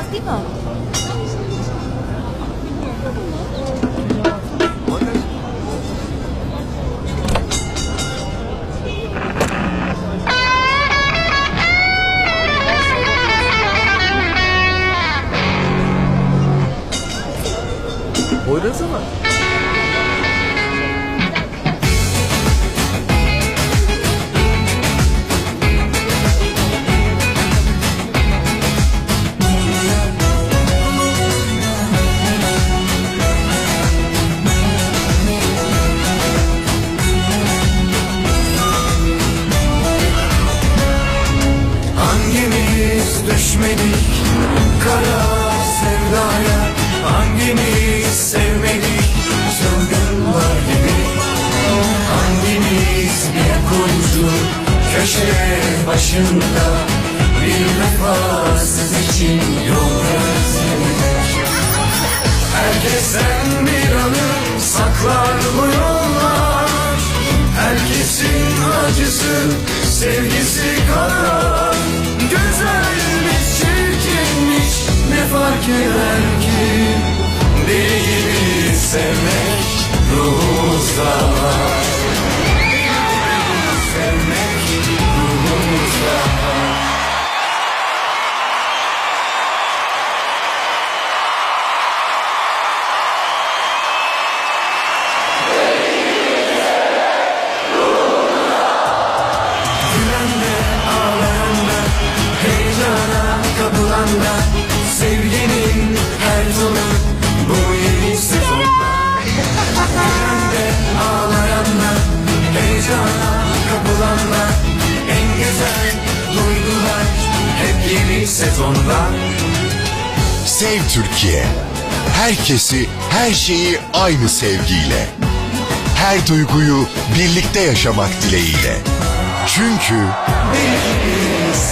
Poyraz değil mi ama. Hangimiz düşmedik kara sevdaya Hangimiz sevmedik? Çılgınlar gibi Hangimiz bir kuytu köşe başında Bir vefasız için yol gözledik Herkesten bir anı saklar bu yollar. Herkesin acısı, sevgisi kadar çirkinmiş, ne fark eder ki Deli gibi sevmek ruhumuzda var sezonda Sev Türkiye. Herkesi, her şeyi aynı sevgiyle. Her duyguyu birlikte yaşamak dileğiyle. Çünkü ruhumuzda